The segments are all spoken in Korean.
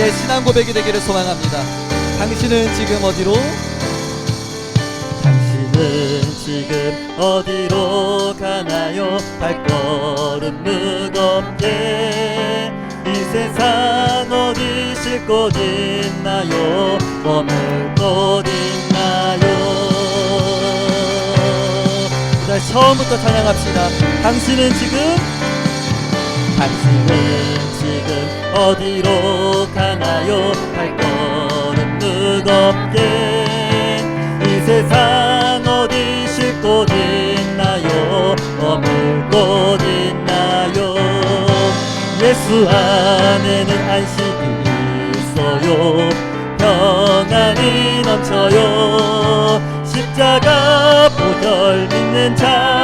우리의 신앙 고백이 되기를 소망합니다. 당신은 지금 어디로? 당신은 지금 어디로 가나요? 발걸음 무겁게 이 세상 어디 쉴 곳 있나요? 머물 곳 있나요? 다시 처음부터 찬양합시다. 당신은 지금 당신은 지금 어디로 가나요? 발걸음 무겁게 이 세상 어디 쉴 곳 있나요? 머물 곳 있나요? 예수 안에는 안식이 있어요 평안이 넘쳐요 십자가 보혈 믿는 자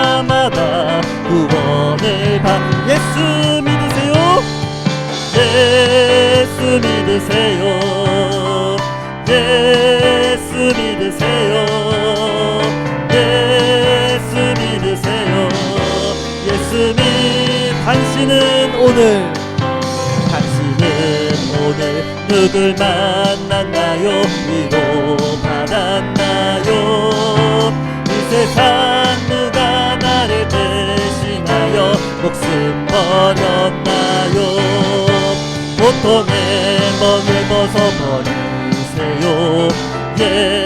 예수 믿으세요. 예수 믿으세요. 예수 믿으세요. 예수 믿 당신은 오늘 당신은 오늘 누굴 만났나요? 위로 받았나요? 이 세상 누가 나를 대신하여 목숨 버렸나요 고통의 멍을 벗어버리세요. 예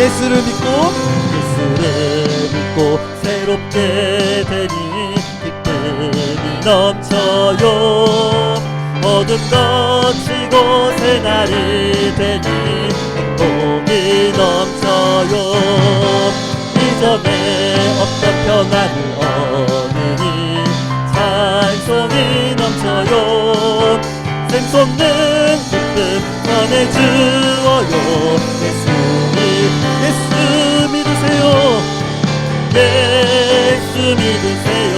예수를 믿고 예수를 믿고 새롭게 되니 기쁨이 넘쳐요. 어둠 덮치고 새날이 되니 행복이 넘쳐요. 이전에 없던 평안을 얻으니 찬송이 넘쳐요. 샘솟는 기쁨 전해주어요. 예수 믿으세요.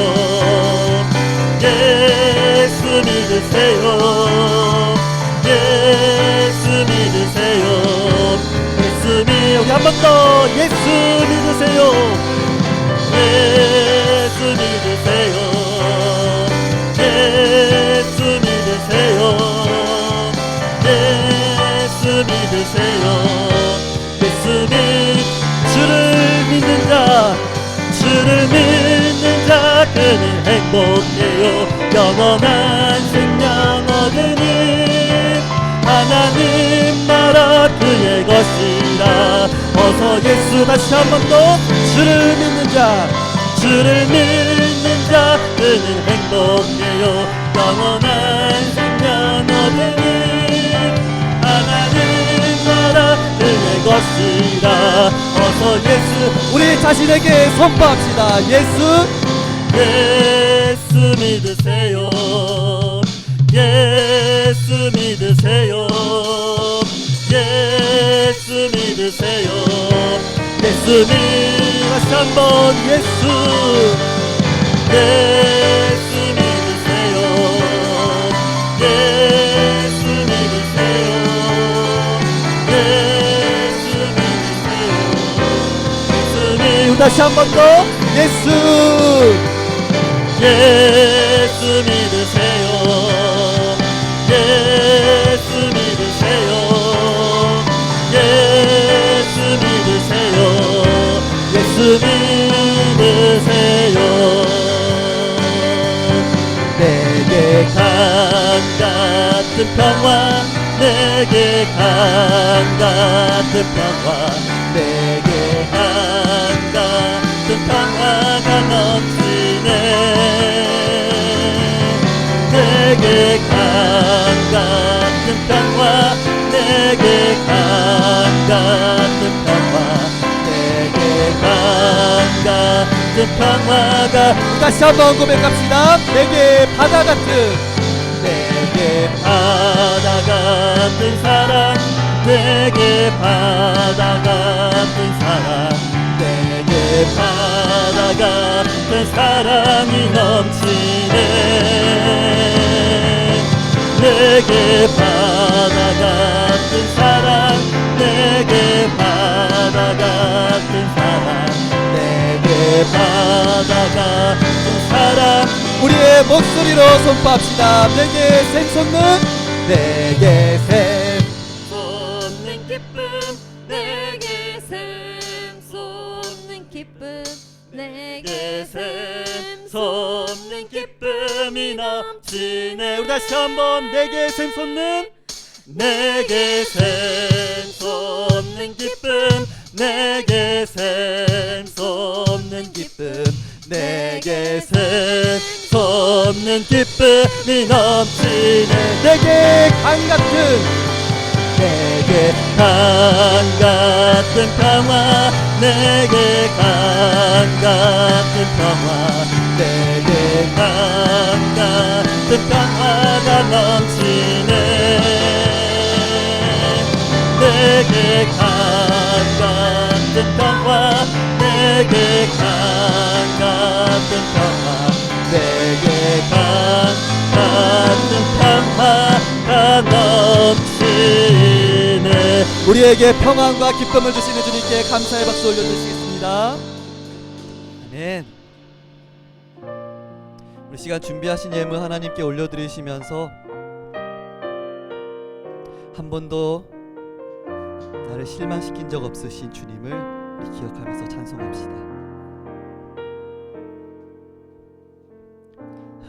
예수 믿으세요. 예수 믿으세요. 예수 믿 여기 한 번 더. 예수 믿으세요. 예수 믿으세요. 예수 믿으세요. 예수 믿으세요 행복해요. 영원한 생명 얻으니 하나님 나라 그의 것이라. 어서 예수 다시 한 번 더 주를 믿는 자 주를 믿는 자 그는 행복해요. 영원한 생명 얻으니 하나님 나라 그의 것이라. 어서 예수 우리 자신에게 선포합시다. 예수 예 수 믿으세요. 예수 믿으세요. 예수 믿으세요. 예수 믿 다시 한번 예수. 예수 믿으세요. 예수 믿으세요. 예수 믿으세요. 예수 믿 다시 한 번 더. 예수 예수 믿으세요. 예수 믿으세요. 예수 믿으세요. 예수 믿으세요. 내게 강 같은 평화 내게 강 같은 평화 내게 평화가 넘치네 내게 강 같은 평화 내게 강 같은 평화 내게 강 같은 평화가 다시 한번 고백합시다. 내게 바다 같은 내게 바다 같은 사랑 내게 바다 같은 사랑 내게 바다 같은 사랑이 넘치네 내게 바다 같은 사랑 내게 바다 같은 사랑 내게 바다 같은 사랑 우리의 목소리로 선포합시다. 내게 샘솟는 내게 내게 샘솟는 기쁨이 넘치네. 우리 다시 한번 내게 샘솟는 내게 샘솟는 기쁨 내게 샘솟는 기쁨 내게 샘솟는 기쁨이 넘치네. 내게 강 같은 내게 강 같은 평화 내게 강 같은 평화 내게 강 같은 평화가 넘치네. 내게 강 같은 평화 내게 강 같은 평화 내게 강 같은 평화가 넘치네 우리에게 평안과 기쁨을 주시는 주님께 감사의 박수 올려드리겠습니다. 아멘. 우리 시간 준비하신 예물 하나님께 올려드리시면서 한 번도 나를 실망시킨 적 없으신 주님을 기억하면서 찬송합시다.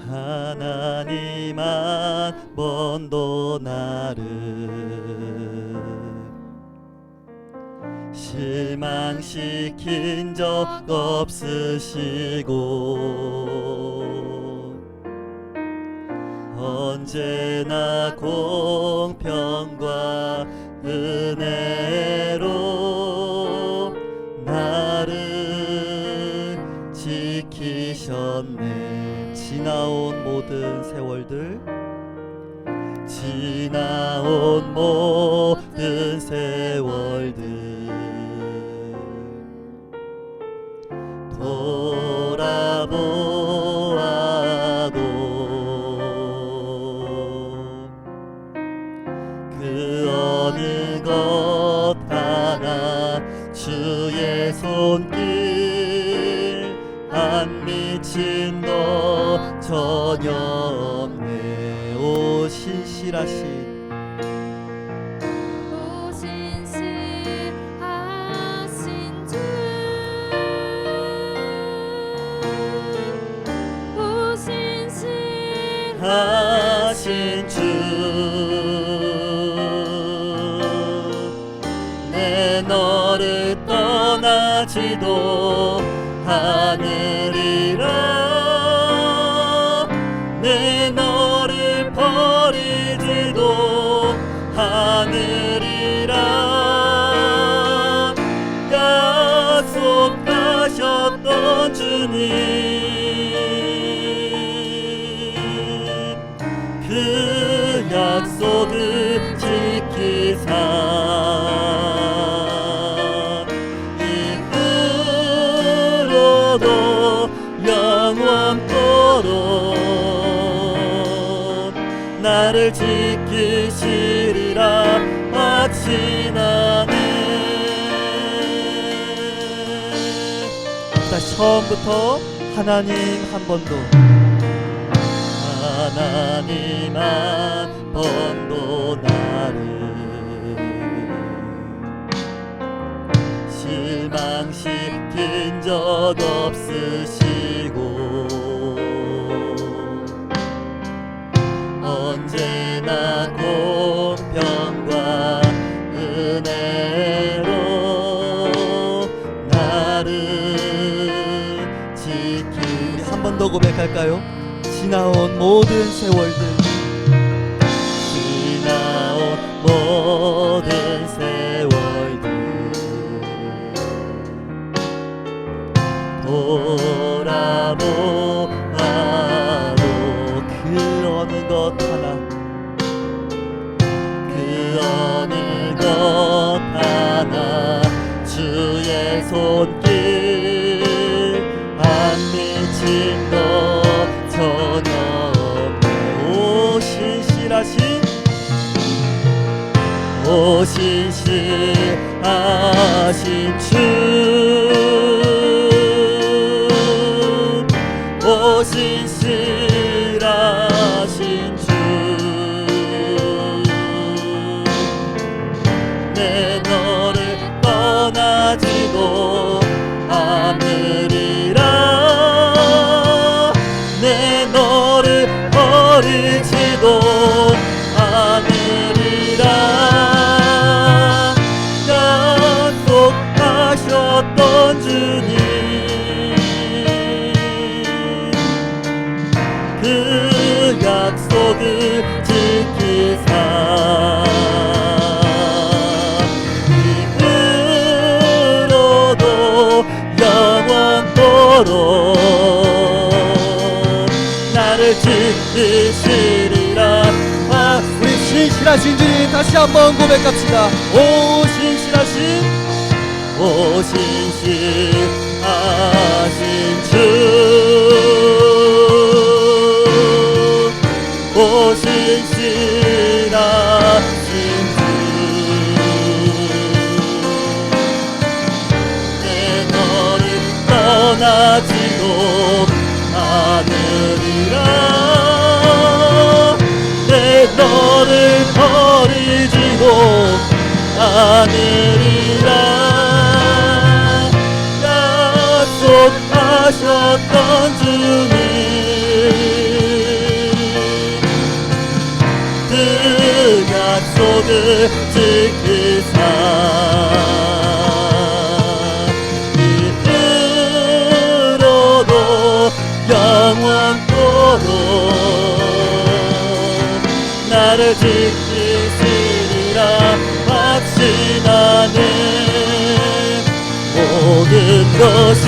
하나님 한 번도 나를 실망시킨 적 없으시고 언제나 공평과 은혜 지나온 모든 세월들 돌아보아도 그 어느 것 하나 주의 손길 안 미친 것 전혀 없네. 오 신실하신 하신 주. 내 너를 떠나지도 하늘이라 영원토록 나를 지키시리라. 확신하네 다시 처음부터 하나님 한 번도 하나님 한 번도 나를 실망시킨 적 없으시 고백할까요? 지나온 모든 세월들 지나온 모든 오 신실하신 주, 오 신실하신 주, 내 너를 떠나지도 나를 지키시리라. 아, 우리 신실하신 주님 다시 한번 고백합시다. 오 신실하신. 오 신실하신 주오 신실 주님 그 약속을 지키사. 이으로도 영원토록 나를 지키시리라 확신하네 모든 것이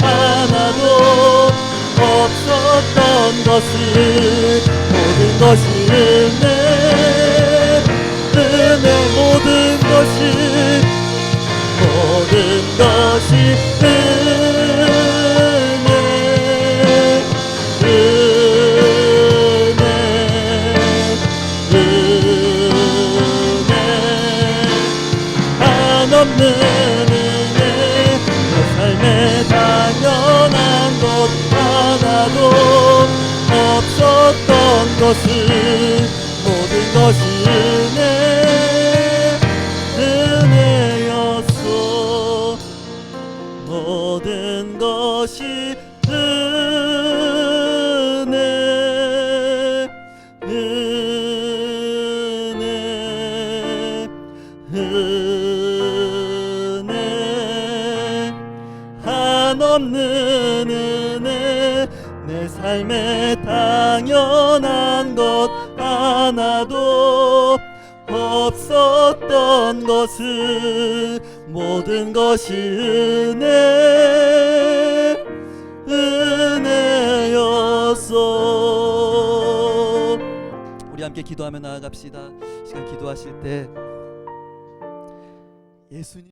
하나도 없었던 것을 모든 것이 은혜 것을 모든 것이 은혜 은혜였어 모든 것이 은혜 은혜 은혜. 한없는 은혜 내 삶에 당연한 것 하나도 없었던 것을 모든 것이 은혜 은혜였어 우리 함께 기도하며 나아갑시다. 시간 기도하실 때 예수님